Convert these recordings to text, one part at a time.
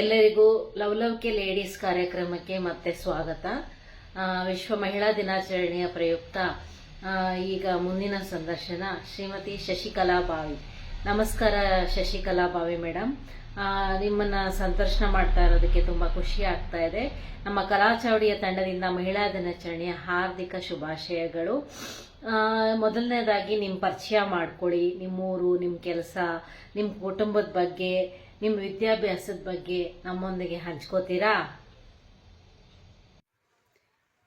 ಎಲ್ಲರಿಗೂ love ಲವ್ಕೆ ladies ಕಾರ್ಯಕ್ರಮಕ್ಕೆ ಮತ್ತೆ ಸ್ವಾಗತ. ವಿಶ್ವ ಮಹಿಳಾ ದಿನಾಚರಣೆಯ ಪ್ರಯುಕ್ತ ಈಗ ಮುಂದಿನ ಸಂದರ್ಶನ ಶ್ರೀಮತಿ ಶಶಿಕಲಾ ಬಾವಿ. ನಮಸ್ಕಾರ ಶಶಿಕಲಾ ಬಾವಿ ಮೇಡಮ್ ನಿಮ್ಮನ್ನ ಸಂದರ್ಶನ ಮಾಡ್ತಾ ಇರೋದಕ್ಕೆ ತುಂಬಾ ಖುಷಿ ಆಗ್ತಾ ಇದೆ. ನಮ್ಮ ಕಲಾಚಾವಡಿಯ ತಂಡದಿಂದ ಮಹಿಳಾ ದಿನಾಚರಣೆಯ ಹಾರ್ದಿಕ ಶುಭಾಶಯಗಳು. ಮೊದಲನೇದಾಗಿ ನಿಮ್ಮ ಪರಿಚಯ ಮಾಡ್ಕೊಳ್ಳಿ. ನಿಮ್ಮೂರು ನಿಮ್ಮ ಕೆಲಸ ನಿಮ್ಮ ಕುಟುಂಬದ ಬಗ್ಗೆ ನಿಮ್ಮ ವಿದ್ಯಾಭ್ಯಾಸದ ಬಗ್ಗೆ ನಮ್ಮೊಂದಿಗೆ ಹಂಚ್ಕೋತೀರಾ?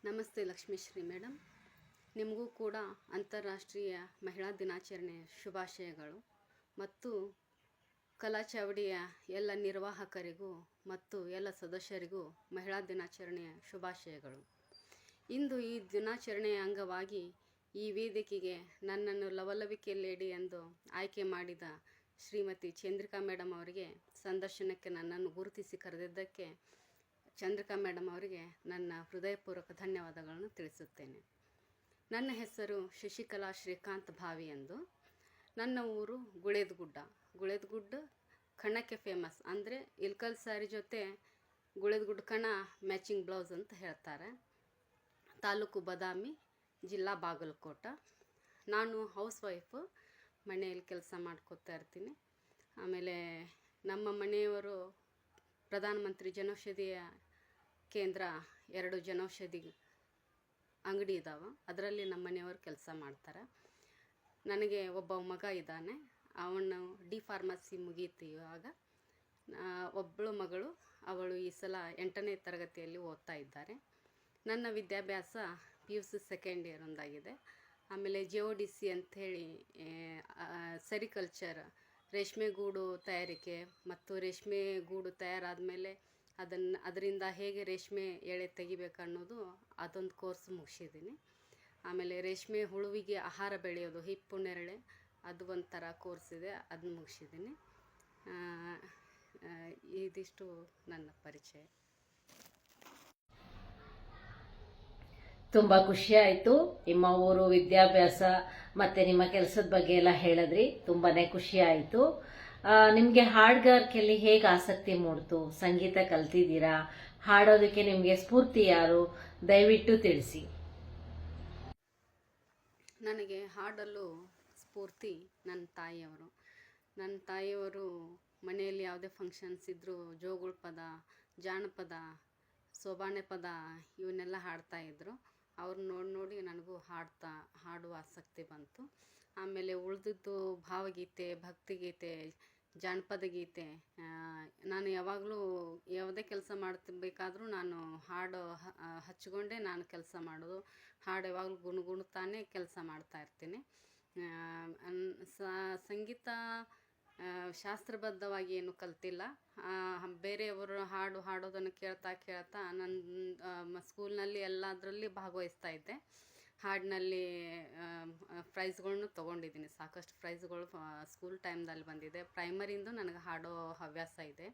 ನಮಸ್ತೆ ಲಕ್ಷ್ಮೀಶ್ರೀ ಮೇಡಮ್ ನಿಮಗೂ ಕೂಡ ಅಂತಾರಾಷ್ಟ್ರೀಯ ಮಹಿಳಾ ದಿನಾಚರಣೆಯ ಶುಭಾಶಯಗಳು. ಮತ್ತು ಕಲಾ ಚಾವಡಿಯ ಎಲ್ಲ ನಿರ್ವಾಹಕರಿಗೂ ಮತ್ತು ಎಲ್ಲ ಸದಸ್ಯರಿಗೂ ಮಹಿಳಾ ದಿನಾಚರಣೆಯ ಶುಭಾಶಯಗಳು. ಇಂದು ಈ ದಿನಾಚರಣೆಯ ಅಂಗವಾಗಿ ಈ ವೇದಿಕೆಗೆ ನನ್ನನ್ನು ಲವಲವಿಕೆ ಲೇಡಿ ಎಂದು ಆಯ್ಕೆ ಮಾಡಿದ ಶ್ರೀಮತಿ ಚಂದ್ರಿಕಾ ಮೇಡಮ್ ಅವರಿಗೆ ಸಂದರ್ಶನಕ್ಕೆ ನನ್ನನ್ನು ಗುರುತಿಸಿ ಕರೆದಿದ್ದಕ್ಕೆ ಚಂದ್ರಿಕಾ ಮೇಡಮ್ ಅವರಿಗೆ ನನ್ನ ಹೃದಯಪೂರ್ವಕ ಧನ್ಯವಾದಗಳನ್ನು ತಿಳಿಸುತ್ತೇನೆ. ನನ್ನ ಹೆಸರು ಶಶಿಕಲಾ ಶ್ರೀಕಾಂತ್ ಭಾವಿ ಎಂದು. ನನ್ನ ಊರು ಗುಳೇದಗುಡ್ಡ. ಗುಳೇದಗುಡ್ಡ ಕಣಕ್ಕೆ ಫೇಮಸ್ ಅಂದರೆ ಇಲ್ಕಲ್ ಸ್ಯಾರಿ ಜೊತೆ ಗುಳೇದಗುಡ್ಡ ಕಣ ಮ್ಯಾಚಿಂಗ್ ಬ್ಲೌಸ್ ಅಂತ ಹೇಳ್ತಾರೆ. ತಾಲೂಕು ಬದಾಮಿ, ಜಿಲ್ಲಾ ಬಾಗಲಕೋಟ. ನಾನು ಹೌಸ್ ವೈಫು ಮನೆಯಲ್ಲಿ ಕೆಲಸ ಮಾಡ್ಕೋತಾ ಇರ್ತೀನಿ. ಆಮೇಲೆ ನಮ್ಮ ಮನೆಯವರು ಪ್ರಧಾನಮಂತ್ರಿ ಜನೌಷಧಿಯ ಕೇಂದ್ರ ಎರಡು ಜನೌಷಧಿ ಅಂಗಡಿ ಇದ್ದಾವೆ ಅದರಲ್ಲಿ ನಮ್ಮ ಮನೆಯವರು ಕೆಲಸ ಮಾಡ್ತಾರೆ. ನನಗೆ ಒಬ್ಬ ಮಗ ಇದ್ದಾನೆ. ಅವನು ಡಿ ಫಾರ್ಮಸಿ ಮುಗೀತು ಇವಾಗ. ಒಬ್ಬಳು ಮಗಳು, ಅವಳು ಈ ಸಲ ಎಂಟನೇ ತರಗತಿಯಲ್ಲಿ ಓದ್ತಾ ಇದ್ದಾರೆ. ನನ್ನ ವಿದ್ಯಾಭ್ಯಾಸ P U C second year ಒಂದಾಗಿದೆ. ಆಮೇಲೆ ಜೆ ಒ ಡಿ ಸಿ ಅಂಥೇಳಿ ಸೆರಿಕಲ್ಚರ್, ರೇಷ್ಮೆ ಗೂಡು ತಯಾರಿಕೆ ಮತ್ತು ರೇಷ್ಮೆ ಗೂಡು ತಯಾರಾದಮೇಲೆ ಅದನ್ನು, ಅದರಿಂದ ಹೇಗೆ ರೇಷ್ಮೆ ಎಳೆ ತೆಗಿಬೇಕು ಅನ್ನೋದು ಅದೊಂದು ಕೋರ್ಸ್ ಮುಗಿಸಿದ್ದೀನಿ. ಆಮೇಲೆ ರೇಷ್ಮೆ ಹುಳುವಿಗೆ ಆಹಾರ ಬೆಳೆಯೋದು, ಹಿಪ್ಪು ನೆರಳೆ, ಅದು ಒಂಥರ ಕೋರ್ಸ್ ಇದೆ ಅದನ್ನ ಮುಗಿಸಿದ್ದೀನಿ. ಇದಿಷ್ಟು ನನ್ನ ಪರಿಚಯ. ತುಂಬಾ ಖುಷಿ ಆಯ್ತು. ನಿಮ್ಮ ಊರು ವಿದ್ಯಾಭ್ಯಾಸ ಮತ್ತೆ ನಿಮ್ಮ ಕೆಲಸದ ಬಗ್ಗೆ ಎಲ್ಲ ಹೇಳಿದ್ರಿ. ತುಂಬಾನೇ ಖುಷಿ ಆಯ್ತು. ಹಾಡುಗಾರಿಕೆಯಲ್ಲಿ ನಿಮ್ಗೆ ಹಾಡ್ಗಾರಿಕೆಯಲ್ಲಿ ಹೇಗೆ ಆಸಕ್ತಿ ಮೂಡ್ತು? ಸಂಗೀತ ಕಲ್ತಿದ್ದೀರಾ? ಹಾಡೋದಕ್ಕೆ ನಿಮಗೆ ಸ್ಫೂರ್ತಿ ಯಾರು? ದಯವಿಟ್ಟು ತಿಳಿಸಿ. ನನಗೆ ಹಾಡಲು ಸ್ಫೂರ್ತಿ ನನ್ನ ತಾಯಿಯವರು. ನನ್ನ ತಾಯಿಯವರು ಮನೆಯಲ್ಲಿ ಯಾವುದೇ ಫಂಕ್ಷನ್ಸ್ ಇದ್ದರೂ ಜೋಗುಳ ಪದ ಜಾನಪದ ಸೋಬಾನೆ ಪದ ಇವನ್ನೆಲ್ಲ ಹಾಡ್ತಾ ಇದ್ದರು ಅವ್ರು ನೋಡಿ ನೋಡಿ ನನಗೂ ಹಾಡ್ತಾ, ಹಾಡುವ ಆಸಕ್ತಿ ಬಂತು. ಆಮೇಲೆ ಉಳಿದಿದ್ದು ಭಾವಗೀತೆ, ಭಕ್ತಿಗೀತೆ, ಜಾನಪದ ಗೀತೆ ನಾನು ಯಾವಾಗಲೂ ಯಾವುದೇ ಕೆಲಸ ಮಾಡ್ತಿರ್ಬೇಕಾದ್ರೂ ನಾನು ಹಾಡು ಹಚ್ಕೊಂಡೇ ನಾನು ಕೆಲಸ ಮಾಡೋದು. ಹಾಡು ಯಾವಾಗಲೂ ಗುಣಗುಣ್ತಾನೆ ಕೆಲಸ ಮಾಡ್ತಾ ಇರ್ತೀನಿ. ಸಂಗೀತ ಶಾಸ್ತ್ರಬದ್ಧವಾಗಿ ಏನು ಕಲಿತಿಲ್ಲ. ಬೇರೆಯವರು ಹಾಡು ಹಾಡೋದನ್ನು ಕೇಳ್ತಾ ಕೇಳ್ತಾ ನನ್ನ ಸ್ಕೂಲ್ನಲ್ಲಿ ಎಲ್ಲದರಲ್ಲಿ ಭಾಗವಹಿಸ್ತಾ ಇದ್ದೆ. ಹಾಡಿನಲ್ಲಿ ಪ್ರೈಸ್ಗಳ್ನು ತೊಗೊಂಡಿದ್ದೀನಿ. ಸಾಕಷ್ಟು ಪ್ರೈಸ್ಗಳು ಸ್ಕೂಲ್ ಟೈಮ್ದಲ್ಲಿ ಬಂದಿದೆ. ಪ್ರೈಮರಿಯಿಂದ ನನಗೆ ಹಾಡೋ ಹವ್ಯಾಸ ಇದೆ.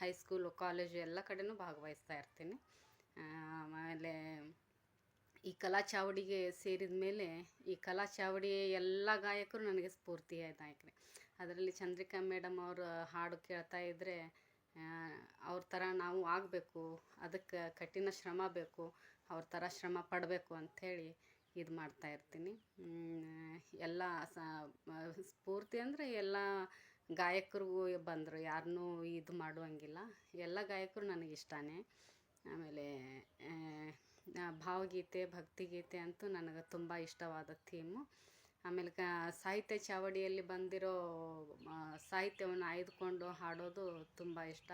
ಹೈಸ್ಕೂಲು, ಕಾಲೇಜು ಎಲ್ಲ ಕಡೆನೂ ಭಾಗವಹಿಸ್ತಾ ಇರ್ತೀನಿ. ಆಮೇಲೆ ಈ ಕಲಾ ಚಾವಡಿಗೆ ಸೇರಿದ ಮೇಲೆ ಈ ಕಲಾ ಚಾವಡಿ ಎಲ್ಲ ಗಾಯಕರು ನನಗೆ ಸ್ಫೂರ್ತಿಯ ನಾಯಕರೇ. ಅದರಲ್ಲಿ ಚಂದ್ರಿಕಾ ಮೇಡಮ್ ಅವರು ಹಾಡು ಕೇಳ್ತಾ ಇದ್ದರೆ ಅವ್ರ ಥರ ನಾವು ಆಗಬೇಕು, ಅದಕ್ಕೆ ಕಠಿಣ ಶ್ರಮ ಬೇಕು, ಅವ್ರ ಥರ ಶ್ರಮ ಪಡಬೇಕು ಅಂಥೇಳಿ ಇದು ಮಾಡ್ತಾ ಇರ್ತೀನಿ. ಎಲ್ಲ ಸ್ಫೂರ್ತಿ ಅಂದರೆ ಎಲ್ಲ ಗಾಯಕರಿಗೂ ಬಂದರು ಯಾರನ್ನೂ ಇದು ಮಾಡುವಂಗಿಲ್ಲ. ಎಲ್ಲ ಗಾಯಕರು ನನಗೆ ಇಷ್ಟನೇ. ಆಮೇಲೆ ಭಾವಗೀತೆ, ಭಕ್ತಿಗೀತೆ ಅಂತೂ ನನಗೆ ತುಂಬ ಇಷ್ಟವಾದ ಥೀಮು. ಆಮೇಲೆ ಕ ಸಾಹಿತ್ಯ ಚಾವಡಿಯಲ್ಲಿ ಬಂದಿರೋ ಸಾಹಿತ್ಯವನ್ನು ಆಯ್ದುಕೊಂಡು ಹಾಡೋದು ತುಂಬ ಇಷ್ಟ.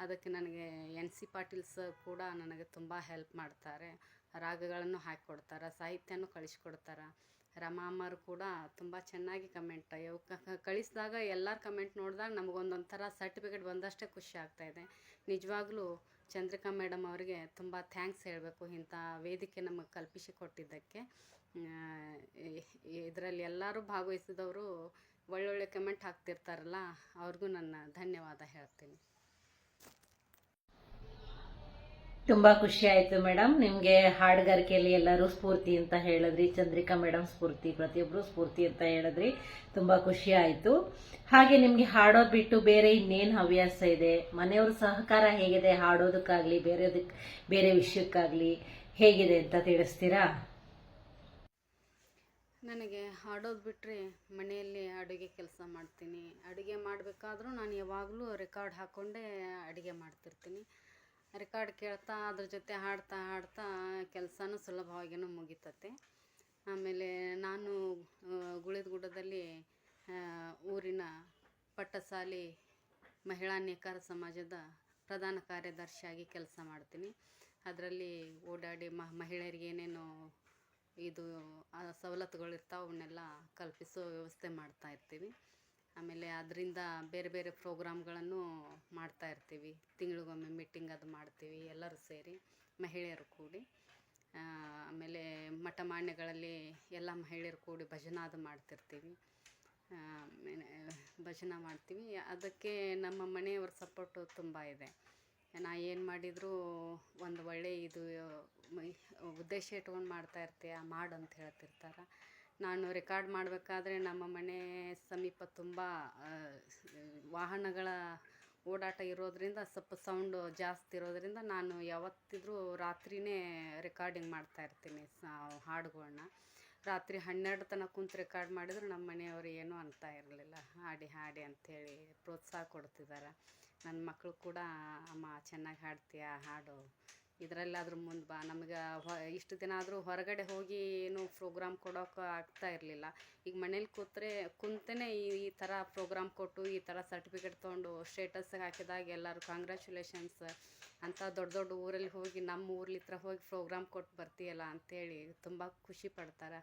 ಅದಕ್ಕೆ ನನಗೆ ಎನ್ ಸಿ ಪಾಟೀಲ್ ಸರ್ ಕೂಡ ನನಗೆ ತುಂಬ ಹೆಲ್ಪ್ ಮಾಡ್ತಾರೆ. ರಾಗಗಳನ್ನು ಹಾಕಿಕೊಡ್ತಾರೆ ಸಾಹಿತ್ಯನೂ ಕಳಿಸ್ಕೊಡ್ತಾರೆ. ರಮಾಮರು ಕೂಡ ತುಂಬ ಚೆನ್ನಾಗಿ ಕಮೆಂಟ್ ಇವು ಕಳಿಸಿದಾಗ ಎಲ್ಲರ ಕಮೆಂಟ್ ನೋಡಿದಾಗ ನಮಗೊಂದೊಂಥರ ಸರ್ಟಿಫಿಕೇಟ್ ಬಂದಷ್ಟೇ ಖುಷಿ ಆಗ್ತಾಯಿದೆ ನಿಜವಾಗ್ಲೂ ಚಂದ್ರಿಕಾ ಮೇಡಮ್ ಅವರಿಗೆ ತುಂಬ ಥ್ಯಾಂಕ್ಸ್ ಹೇಳಬೇಕು ಇಂಥ ವೇದಿಕೆ ನಮಗೆ ಕಲ್ಪಿಸಿ ಕೊಟ್ಟಿದ್ದಕ್ಕೆ. ಇದರಲ್ಲಿ ಎಲ್ಲರೂ ಭಾಗವಹಿಸಿದವರು ಒಳ್ಳೊಳ್ಳೆ ಕಮೆಂಟ್ ಹಾಕ್ತಿರ್ತಾರಲ್ಲ, ಅವ್ರಿಗೂ ನನ್ನ ಧನ್ಯವಾದ ಹೇಳ್ತೀನಿ. ತುಂಬಾ ಖುಷಿ ಆಯ್ತು ಮೇಡಮ್ ನಿಮಗೆ ಹಾಡುಗಾರಿಕೆಯಲ್ಲಿ ಎಲ್ಲರೂ ಸ್ಫೂರ್ತಿ ಅಂತ ಹೇಳಿದ್ರಿ. ಚಂದ್ರಿಕಾ ಮೇಡಮ್ ಸ್ಫೂರ್ತಿ ಪ್ರತಿಯೊಬ್ಬರು ಸ್ಫೂರ್ತಿ ಅಂತ ಹೇಳಿದ್ರಿ. ತುಂಬಾ ಖುಷಿ ಆಯಿತು. ಹಾಗೆ ನಿಮಗೆ ಹಾಡೋದು ಬಿಟ್ಟು ಬೇರೆ ಇನ್ನೇನು ಹವ್ಯಾಸ ಇದೆ? ಮನೆಯವ್ರ ಸಹಕಾರ ಹೇಗಿದೆ ಹಾಡೋದಕ್ಕಾಗ್ಲಿ ಬೇರೆದಕ್ಕೆ ಬೇರೆ ವಿಷಯಕ್ಕಾಗ್ಲಿ, ಹೇಗಿದೆ ಅಂತ ತಿಳಿಸ್ತೀರಾ? ನನಗೆ ಹಾಡೋದು ಬಿಟ್ಟರೆ ಮನೆಯಲ್ಲಿ ಅಡುಗೆ ಕೆಲಸ ಮಾಡ್ತೀನಿ. ಅಡುಗೆ ಮಾಡಬೇಕಾದ್ರೂ ನಾನು ಯಾವಾಗಲೂ ರೆಕಾರ್ಡ್ ಹಾಕ್ಕೊಂಡೇ ಅಡುಗೆ ಮಾಡ್ತಿರ್ತೀನಿ. ರೆಕಾರ್ಡ್ ಕೇಳ್ತಾ, ಅದ್ರ ಜೊತೆ ಹಾಡ್ತಾ ಹಾಡ್ತಾ ಕೆಲಸನೂ ಸುಲಭವಾಗಿಯೂ ಮುಗೀತತೆ. ಆಮೇಲೆ ನಾನು ಗುಳಿದಗುಡದಲ್ಲಿ ಊರಿನ ಪಟ್ಟಸಾಲಿ ಮಹಿಳಾ ನೇಕಾರ ಸಮಾಜದ ಪ್ರಧಾನ ಕಾರ್ಯದರ್ಶಿಯಾಗಿ ಕೆಲಸ ಮಾಡ್ತೀನಿ. ಅದರಲ್ಲಿ ಓಡಾಡಿ ಮಹಿಳೆಯರಿಗೆ ಏನೇನು ಇದು ಸವಲತ್ತುಗಳು ಇರ್ತಾವೆ, ಅವನ್ನೆಲ್ಲ ಕಲ್ಪಿಸೋ ವ್ಯವಸ್ಥೆ ಮಾಡ್ತಾ ಇರ್ತೀವಿ. ಆಮೇಲೆ ಅದರಿಂದ ಬೇರೆ ಬೇರೆ ಪ್ರೋಗ್ರಾಮ್ಗಳನ್ನು ಮಾಡ್ತಾ ಇರ್ತೀವಿ. ತಿಂಗಳಿಗೊಮ್ಮೆ ಮೀಟಿಂಗ್ ಅದು ಮಾಡ್ತೀವಿ, ಎಲ್ಲರೂ ಸೇರಿ, ಮಹಿಳೆಯರು ಕೂಡಿ. ಆಮೇಲೆ ಮಠ ಮಾನ್ಯಗಳಲ್ಲಿ ಎಲ್ಲ ಮಹಿಳೆಯರು ಕೂಡಿ ಭಜನ ಅದು ಮಾಡ್ತಿರ್ತೀವಿ. ಭಜನಾ ಮಾಡ್ತೀವಿ. ಅದಕ್ಕೆ ನಮ್ಮ ಮನೆಯವ್ರ ಸಪೋರ್ಟು ತುಂಬ ಇದೆ. ನಾ ಏನು ಮಾಡಿದರೂ ಒಂದು ಒಳ್ಳೆ ಇದು ಉದ್ದೇಶ ಇಟ್ಕೊಂಡು ಮಾಡ್ತಾ ಇರ್ತೀಯ, ಮಾಡು ಅಂತ ಹೇಳ್ತಿರ್ತಾರೆ. ನಾನು ರೆಕಾರ್ಡ್ ಮಾಡಬೇಕಾದ್ರೆ ನಮ್ಮ ಮನೆ ಸಮೀಪ ತುಂಬ ವಾಹನಗಳ ಓಡಾಟ ಇರೋದ್ರಿಂದ ಸ್ವಲ್ಪ ಸೌಂಡು ಜಾಸ್ತಿ ಇರೋದ್ರಿಂದ ನಾನು ಯಾವತ್ತಿದ್ರೂ ರಾತ್ರಿನೇ ರೆಕಾರ್ಡಿಂಗ್ ಮಾಡ್ತಾ ಇರ್ತೀನಿ ಹಾಡುಗಳನ್ನ ಹಾಡುಗಳ್ನ. ರಾತ್ರಿ ಹನ್ನೆರಡು ತನಕ ಕುಂತು ರೆಕಾರ್ಡ್ ಮಾಡಿದ್ರು ನಮ್ಮ ಮನೆಯವರು ಏನೂ ಅಂತ ಇರಲಿಲ್ಲ. ಹಾಡಿ ಹಾಡಿ ಅಂಥೇಳಿ ಪ್ರೋತ್ಸಾಹ ಕೊಡ್ತಿದ್ದಾರೆ ನನ್ನ ಮಕ್ಕಳು ಕೂಡ, ಅಮ್ಮ, ಚೆನ್ನಾಗಿ ಹಾಡ್ತೀಯ? ಹಾಡು. ಇದರಲ್ಲಾದ್ರೂ ಮುಂದೆ ಬಾ. ನಮ್ಗೆ ಹೊ, ಇಷ್ಟು ದಿನ ಆದರೂ ಹೊರಗಡೆ ಹೋಗಿ ಏನು ಪ್ರೋಗ್ರಾಮ್ ಕೊಡೋಕೆ ಆಗ್ತಾ ಇರಲಿಲ್ಲ. ಈಗ ಮನೇಲಿ ಕೂತ್ರೆ ಕುಂತೇ ಈ ಈ ಥರ ಪ್ರೋಗ್ರಾಮ್ ಕೊಟ್ಟು, ಈ ಥರ ಸರ್ಟಿಫಿಕೇಟ್ ತೊಗೊಂಡು ಸ್ಟೇಟಸ್ಗೆ ಹಾಕಿದಾಗ ಎಲ್ಲರೂ ಕಾಂಗ್ರ್ಯಾಚುಲೇಷನ್ಸ್ ಅಂತ ದೊಡ್ಡ ದೊಡ್ಡ ಊರಲ್ಲಿ ಹೋಗಿ ನಮ್ಮ ಊರ್ಲಿ ಹತ್ರ ಹೋಗಿ ಪ್ರೋಗ್ರಾಮ್ ಕೊಟ್ಟು ಬರ್ತೀಯಲ್ಲ ಅಂತೇಳಿ ತುಂಬ ಖುಷಿ ಪಡ್ತಾರೆ.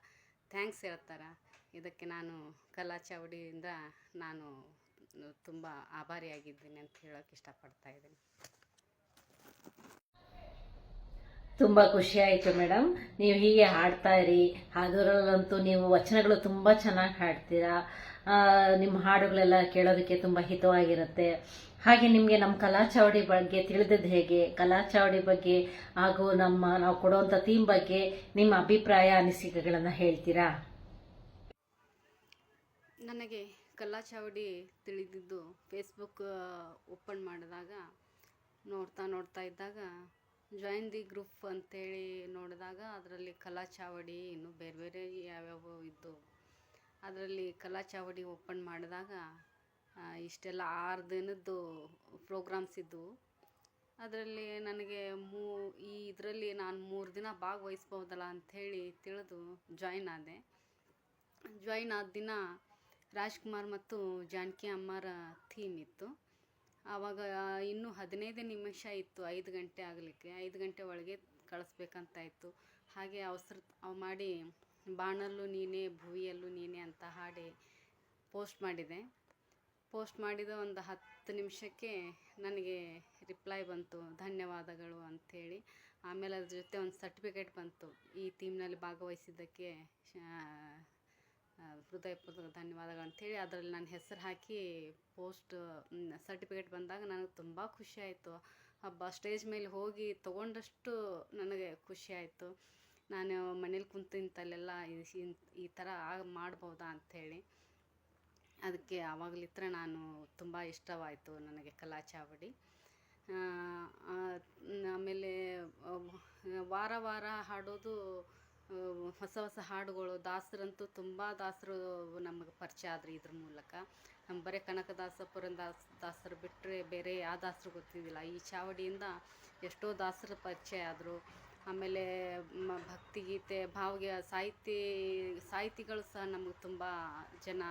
ಥ್ಯಾಂಕ್ಸ್ ಹೇಳ್ತಾರೆ. ಇದಕ್ಕೆ ನಾನು ಕಲಾ ಚಾವಡಿಯಿಂದ ನಾನು ತುಂಬ ಆಭಾರಿಯಾಗಿದ್ದೀನಿ ಅಂತ ಹೇಳೋಕೆ ಇಷ್ಟಪಡ್ತಾ ಇದ್ದೀನಿ. ತುಂಬಾ ಖುಷಿ ಆಯ್ತು ಮೇಡಮ್. ನೀವು ಹೀಗೆ ಹಾಡ್ತಾ ಇರಿ. ಅದರಲ್ಲಂತೂ ನೀವು ವಚನಗಳು ತುಂಬಾ ಚೆನ್ನಾಗಿ ಹಾಡ್ತೀರಾ. ನಿಮ್ಮ ಹಾಡುಗಳೆಲ್ಲ ಕೇಳೋದಕ್ಕೆ ತುಂಬಾ ಹಿತವಾಗಿರುತ್ತೆ. ಹಾಗೆ ನಿಮಗೆ ನಮ್ಮ ಕಲಾಚಾವಡಿ ಬಗ್ಗೆ ತಿಳಿದದ್ದು ಹೇಗೆ? ಕಲಾಚಾವಡಿ ಬಗ್ಗೆ ಹಾಗೂ ನಮ್ಮ ನಾವು ಕೊಡುವಂಥ ಥೀಮ್ ಬಗ್ಗೆ ನಿಮ್ಮ ಅಭಿಪ್ರಾಯ ಅನಿಸಿಕೆಗಳನ್ನು ಹೇಳ್ತೀರಾ? ನನಗೆ ಕಲ್ಲಾ ಚಾವಡಿ ತಿಳಿದಿದ್ದು ಫೇಸ್ಬುಕ್ ಓಪನ್ ಮಾಡಿದಾಗ ನೋಡ್ತಾ ನೋಡ್ತಾ ಇದ್ದಾಗ ಜಾಯಿನ್ ದಿ ಗ್ರೂಪ್ ಅಂತೇಳಿ ನೋಡಿದಾಗ ಅದರಲ್ಲಿ ಕಲಾ ಚಾವಡಿ ಇನ್ನು ಬೇರೆ ಬೇರೆ ಯಾವ್ಯಾವ ಇದ್ದು. ಅದರಲ್ಲಿ ಕಲಾ ಚಾವಡಿ ಓಪನ್ ಮಾಡಿದಾಗ ಇಷ್ಟೆಲ್ಲ ಆರು ದಿನದ್ದು ಪ್ರೋಗ್ರಾಮ್ಸ್ ಇದ್ದವು ಅದರಲ್ಲಿ ನನಗೆ ಮೂ, ಈ ಇದರಲ್ಲಿ ನಾನು ಮೂರು ದಿನ ಭಾಗವಹಿಸ್ಬೋದಲ್ಲ ಅಂಥೇಳಿ ತಿಳಿದು ಜಾಯಿನ್ ಆದೆ. ಜಾಯಿನ್ ಆದ ದಿನ ರಾಜ್ಕುಮಾರ್ ಮತ್ತು ಜಾನಕಿ ಅಮ್ಮರ ಥೀಮ್ ಇತ್ತು. ಆವಾಗ ಇನ್ನೂ ಹದಿನೈದು ನಿಮಿಷ ಇತ್ತು, ಐದು ಗಂಟೆ ಆಗಲಿಕ್ಕೆ. ಐದು ಗಂಟೆ ಒಳಗೆ ಕಳಿಸ್ಬೇಕಂತ ಇತ್ತು ಹಾಗೆ ಅವಸರ, ಅವು ಮಾಡಿ, ಬಾಣಲ್ಲೂ ನೀನೇ, ಭುವಿಯಲ್ಲೂ ನೀನೇ ಅಂತ ಹಾಡಿ ಪೋಸ್ಟ್ ಮಾಡಿದೆ. ಪೋಸ್ಟ್ ಮಾಡಿದ ಒಂದು ಹತ್ತು ನಿಮಿಷಕ್ಕೆ ನನಗೆ ರಿಪ್ಲೈ ಬಂತು, ಧನ್ಯವಾದಗಳು ಅಂಥೇಳಿ. ಆಮೇಲೆ ಅದ್ರ ಜೊತೆ ಒಂದು ಸರ್ಟಿಫಿಕೇಟ್ ಬಂತು. ಈ ಥೀಮ್ನಲ್ಲಿ ಭಾಗವಹಿಸಿದ್ದಕ್ಕೆ ಹೃದಯಪೂರ್ವಕ ಧನ್ಯವಾದಗಳು ಅಂಥೇಳಿ ಅದರಲ್ಲಿ ನನ್ನ ಹೆಸರು ಹಾಕಿ ಪೋಸ್ಟ್ ಸರ್ಟಿಫಿಕೇಟ್ ಬಂದಾಗ ನನಗೆ ತುಂಬ ಖುಷಿ ಆಯಿತು. ಹಬ್ಬ ಸ್ಟೇಜ್ ಮೇಲೆ ಹೋಗಿ ತೊಗೊಂಡಷ್ಟು ನನಗೆ ಖುಷಿ ಆಯಿತು. ನಾನು ಮನೇಲಿ ಕುಂತು ಇಂಥಲ್ಲೆಲ್ಲ ಈ- ಥರ ಆಗ, ಮಾಡ್ಬೋದಾ ಅಂಥೇಳಿ ಅದಕ್ಕೆ ಆವಾಗಲಿತ್ರ ನಾನು ತುಂಬ ಇಷ್ಟವಾಯಿತು ನನಗೆ ಕಲಾ ಚಾವಡಿ. ಆಮೇಲೆ, ವಾರ ವಾರ ಹಾಡೋದು ಹೊಸ ಹೊಸ ಹಾಡುಗಳು, ದಾಸರಂತೂ ತುಂಬ ದಾಸರು ನಮಗೆ ಪರಿಚಯ ಆದರು ಇದ್ರ ಮೂಲಕ. ನಮ್ಮ ಬರೀ ಕನಕದಾಸ ಪುರಂದಾಸ ದಾಸರು ಬಿಟ್ಟರೆ ಬೇರೆ ಯಾವ ದಾಸರು ಗೊತ್ತಿದ್ದಿಲ್ಲ. ಈ ಚಾವಡಿಯಿಂದ ಎಷ್ಟೋ ದಾಸರ ಪರಿಚಯ ಆದರು. ಆಮೇಲೆ ಮ, ಭಕ್ತಿಗೀತೆ ಭಾವಗೀ ಸಾಹಿತಿ, ಸಾಹಿತಿಗಳು ಸಹ ನಮಗೆ ತುಂಬ ಜನ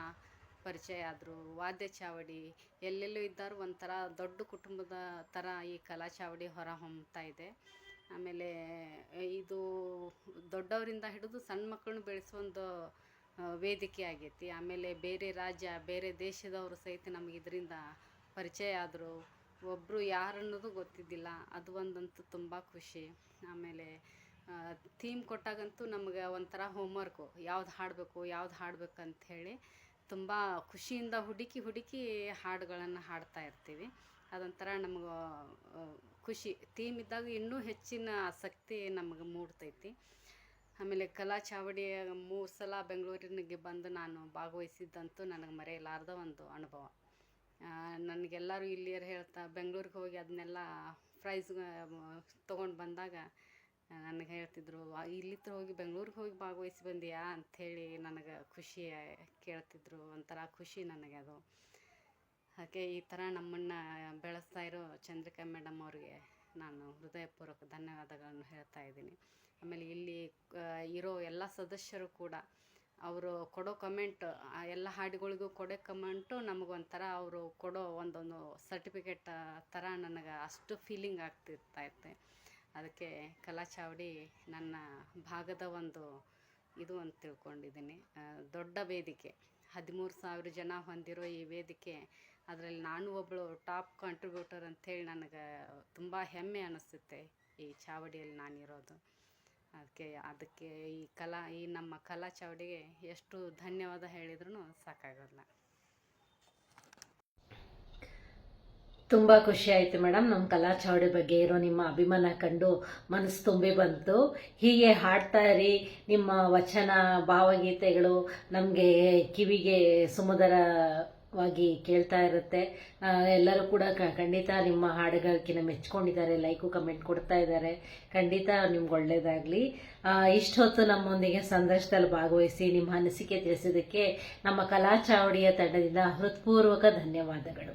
ಪರಿಚಯ ಆದರು. ವಾದ್ಯ ಚಾವಡಿ, ಎಲ್ಲೆಲ್ಲೂ ಇದ್ದಾರೂ ಒಂಥರ ದೊಡ್ಡ ಕುಟುಂಬದ ಥರ ಈ ಕಲಾ ಚಾವಡಿ ಹೊರ ಹೊಮ್ತಾ ಇದೆ. ಆಮೇಲೆ ಇದು ದೊಡ್ಡವರಿಂದ ಹಿಡಿದು ಸಣ್ಣ ಮಕ್ಕಳನ್ನ ಬೆಳೆಸೋ ಒಂದು ವೇದಿಕೆ ಆಗೈತಿ. ಆಮೇಲೆ ಬೇರೆ ರಾಜ್ಯ, ಬೇರೆ ದೇಶದವರು ಸಹಿತ ನಮಗೆ ಇದರಿಂದ ಪರಿಚಯ ಆದರು. ಒಬ್ಬರು ಯಾರು ಅನ್ನೋದು ಗೊತ್ತಿದ್ದಿಲ್ಲ. ಅದು ಒಂದಂತೂ ತುಂಬ ಖುಷಿ. ಆಮೇಲೆ ಥೀಮ್ ಕೊಟ್ಟಾಗಂತೂ ನಮ್ಗೆ ಒಂಥರ ಹೋಮ್ವರ್ಕು ಯಾವ್ದು ಹಾಡಬೇಕು, ಯಾವ್ದು ಹಾಡ್ಬೇಕು ಅಂಥೇಳಿ ತುಂಬ ಖುಷಿಯಿಂದ ಹುಡುಕಿ ಹುಡುಕಿ ಹಾಡುಗಳನ್ನು ಹಾಡ್ತಾ ಇರ್ತೀವಿ. ಅದೊಂಥರ ನಮ್ಗೆ ಖುಷಿ. ಥೀಮ್ ಇದ್ದಾಗ ಇನ್ನೂ ಹೆಚ್ಚಿನ ಆಸಕ್ತಿ ನಮಗೆ ಮೂಡ್ತೈತಿ. ಆಮೇಲೆ ಕಲಾ ಚಾವಡಿ ಮೂರು ಸಲ ಬೆಂಗಳೂರಿನಿಗೆ ಬಂದು ನಾನು ಭಾಗವಹಿಸಿದ್ದಂತೂ ನನಗೆ ಮರೆಯಲಾರದ ಒಂದು ಅನುಭವ. ನನಗೆಲ್ಲರೂ ಇಲ್ಲಿಯರು ಹೇಳ್ತಾ ಬೆಂಗಳೂರಿಗೆ ಹೋಗಿ ಅದನ್ನೆಲ್ಲ ಪ್ರೈಸ್ ತೊಗೊಂಡು ಬಂದಾಗ ನನಗೆ ಹೇಳ್ತಿದ್ರು "ವಾ, ಇಲ್ಲಿತ್ರ ಹೋಗಿ ಬೆಂಗಳೂರಿಗೆ ಹೋಗಿ ಭಾಗವಹಿಸಿ ಬಂದಿಯಾ? ಅಂಥೇಳಿ ನನಗೆ ಖುಷಿ ಕೇಳ್ತಿದ್ರು. ಒಂಥರ ಖುಷಿ ನನಗೆ ಅದು. ಹಾಗೆ ಈ ಥರ ನಮ್ಮನ್ನು ಬೆಳೆಸ್ತಾ ಇರೋ ಚಂದ್ರಿಕಾ ಮೇಡಮ್ ಅವ್ರಿಗೆ ನಾನು ಹೃದಯಪೂರ್ವಕ ಧನ್ಯವಾದಗಳನ್ನು ಹೇಳ್ತಾ ಇದ್ದೀನಿ. ಆಮೇಲೆ ಇಲ್ಲಿ ಇರೋ ಎಲ್ಲ ಸದಸ್ಯರು ಕೂಡ ಅವರು ಕೊಡೋ ಕಮೆಂಟ್ ಎಲ್ಲ ಹಾಡುಗಳಿಗೂ ಕೊಡೋ ಕಮೆಂಟು ನಮಗೊಂಥರ ಅವರು ಕೊಡೋ ಒಂದೊಂದು ಸರ್ಟಿಫಿಕೇಟ್ ಥರ ನನಗೆ ಅಷ್ಟು ಫೀಲಿಂಗ್ ಆಗ್ತಿರ್ತಾ ಆಗ್ತಿರ್ತೈತೆ ಅದಕ್ಕೆ ಕಲಾ ಚಾವಡಿ ನನ್ನ ಭಾಗದ ಒಂದು ಇದು ಅಂತ ತಿಳ್ಕೊಂಡಿದ್ದೀನಿ. ದೊಡ್ಡ ವೇದಿಕೆ. ಹದಿಮೂರು ಸಾವಿರ ಜನ ಹೊಂದಿರೋ ಈ ವೇದಿಕೆ ಅದರಲ್ಲಿ ನಾನು ಒಬ್ಬಳು ಟಾಪ್ ಕಾಂಟ್ರಿಬ್ಯೂಟರ್ ಅಂಥೇಳಿ ನನಗೆ ತುಂಬ ಹೆಮ್ಮೆ ಅನ್ನಿಸುತ್ತೆ ಈ ಚಾವಡಿಯಲ್ಲಿ ನಾನಿರೋದು. ಅದಕ್ಕೆ ಅದಕ್ಕೆ ಈ ಕಲಾ, ಈ ನಮ್ಮ ಕಲಾ ಚಾವಡಿಗೆ ಎಷ್ಟು ಧನ್ಯವಾದ ಹೇಳಿದ್ರೂ ಸಾಕಾಗೋಲ್ಲ ತುಂಬ ಖುಷಿ ಆಯಿತು ಮೇಡಮ್ ನಮ್ಮ ಕಲಾ ಚಾವಡಿ ಬಗ್ಗೆ ಇರೋ ನಿಮ್ಮ ಅಭಿಮಾನ ಕಂಡು ಮನಸ್ಸು ತುಂಬಿ ಬಂತು. ಹೀಗೆ ಹಾಡ್ತಾ ಇರಿ ನಿಮ್ಮ ವಚನ, ಭಾವಗೀತೆಗಳು ನಮಗೆ ಕಿವಿಗೆ ಸುಮಧುರವಾಗಿ ಕೇಳ್ತಾ ಇರುತ್ತೆ. ಎಲ್ಲರೂ ಕೂಡ ಖಂಡಿತ ನಿಮ್ಮ ಹಾಡುಗಾರಿಕೆನ ಮೆಚ್ಕೊಂಡಿದ್ದಾರೆ, ಲೈಕು, ಕಮೆಂಟ್ ಕೊಡ್ತಾ ಇದ್ದಾರೆ. ಖಂಡಿತ ನಿಮ್ಗೆ ಒಳ್ಳೇದಾಗಲಿ. ಇಷ್ಟೊತ್ತು ನಮ್ಮೊಂದಿಗೆ ಸಂದರ್ಶನದಲ್ಲಿ ಭಾಗವಹಿಸಿ ನಿಮ್ಮ ಅನಿಸಿಕೆ ತಿಳಿಸಿದ್ದಕ್ಕೆ ನಮ್ಮ ಕಲಾ ಚಾವಡಿಯ ತಂಡದಿಂದ ಹೃತ್ಪೂರ್ವಕ ಧನ್ಯವಾದಗಳು.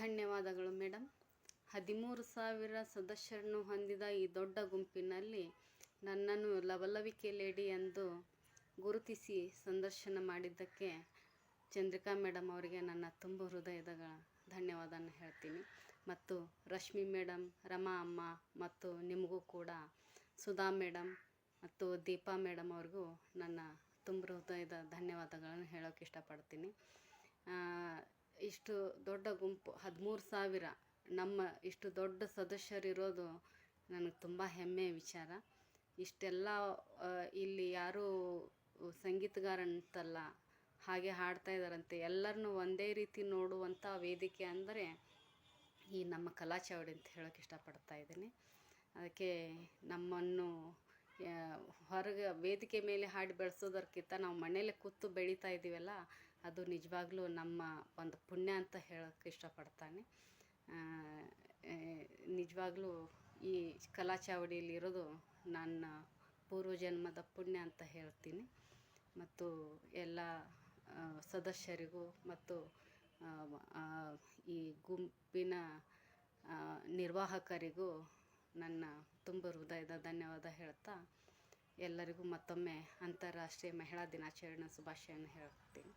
ಧನ್ಯವಾದಗಳು ಮೇಡಮ್ ಹದಿಮೂರು ಸಾವಿರ ಸದಸ್ಯರನ್ನು ಹೊಂದಿದ ಈ ದೊಡ್ಡ ಗುಂಪಿನಲ್ಲಿ ನನ್ನನ್ನು ಲವಲವಿಕೆ ಲೇಡಿ ಎಂದು ಗುರುತಿಸಿ ಸಂದರ್ಶನ ಮಾಡಿದ್ದಕ್ಕೆ ಚಂದ್ರಿಕಾ ಮೇಡಮ್ ಅವರಿಗೆ ನನ್ನ ತುಂಬ ಹೃದಯದ ಧನ್ಯವಾದನ ಹೇಳ್ತೀನಿ. ಮತ್ತು ರಶ್ಮಿ ಮೇಡಮ್, ರಮಾ ಅಮ್ಮ ಮತ್ತು ನಿಮಗೂ ಕೂಡ ಸುಧಾ ಮೇಡಮ್ ಮತ್ತು ದೀಪಾ ಮೇಡಮ್ ಅವ್ರಿಗೂ ನನ್ನ ತುಂಬ ಹೃದಯದ ಧನ್ಯವಾದಗಳನ್ನು ಹೇಳೋಕೆ ಇಷ್ಟಪಡ್ತೀನಿ. ಇಷ್ಟು ದೊಡ್ಡ ಗುಂಪು, ಹದಿಮೂರು ಸಾವಿರ ನಮ್ಮ ಇಷ್ಟು ದೊಡ್ಡ ಸದಸ್ಯರಿರೋದು ನನಗೆ ತುಂಬ ಹೆಮ್ಮೆಯ ವಿಚಾರ. ಇಷ್ಟೆಲ್ಲ ಇಲ್ಲಿ ಯಾರೂ ಸಂಗೀತಗಾರ ಅಂತಲ್ಲ ಹಾಗೆ ಹಾಡ್ತಾ ಇದ್ದಾರಂತೆ. ಎಲ್ಲರನ್ನೂ ಒಂದೇ ರೀತಿ ನೋಡುವಂಥ ವೇದಿಕೆ ಅಂದರೆ ಈ ನಮ್ಮ ಕಲಾ ಚಾವಡಿ ಅಂತ ಹೇಳೋಕೆ ಇಷ್ಟಪಡ್ತಾ ಇದ್ದೀನಿ. ಅದಕ್ಕೆ ನಮ್ಮನ್ನು ಹೊರಗೆ ವೇದಿಕೆ ಮೇಲೆ ಹಾಡಿ ಬೆಳೆಸೋದಕ್ಕಿಂತ ನಾವು ಮನೇಲೆ ಕೂತು ಬೆಳೀತಾ ಇದ್ದೀವಲ್ಲ, ಅದು ನಿಜವಾಗ್ಲೂ ನಮ್ಮ ಒಂದು ಪುಣ್ಯ ಅಂತ ಹೇಳೋಕ್ಕೆ ಇಷ್ಟಪಡ್ತಾನೆ. ನಿಜವಾಗ್ಲೂ ಈ ಕಲಾ ಚಾವಡಿಯಲ್ಲಿ ಇರೋದು ನನ್ನ ಪೂರ್ವಜನ್ಮದ ಪುಣ್ಯ ಅಂತ ಹೇಳ್ತೀನಿ. ಮತ್ತು ಎಲ್ಲ ಸದಸ್ಯರಿಗೂ ಮತ್ತು ಈ ಗುಂಪಿನ ನಿರ್ವಾಹಕರಿಗೂ ನನ್ನ ತುಂಬ ಹೃದಯದ ಧನ್ಯವಾದ ಹೇಳ್ತಾ ಎಲ್ಲರಿಗೂ ಮತ್ತೊಮ್ಮೆ ಅಂತಾರಾಷ್ಟ್ರೀಯ ಮಹಿಳಾ ದಿನಾಚರಣೆ ಶುಭಾಶಯವನ್ನು ಹೇಳ್ತೀನಿ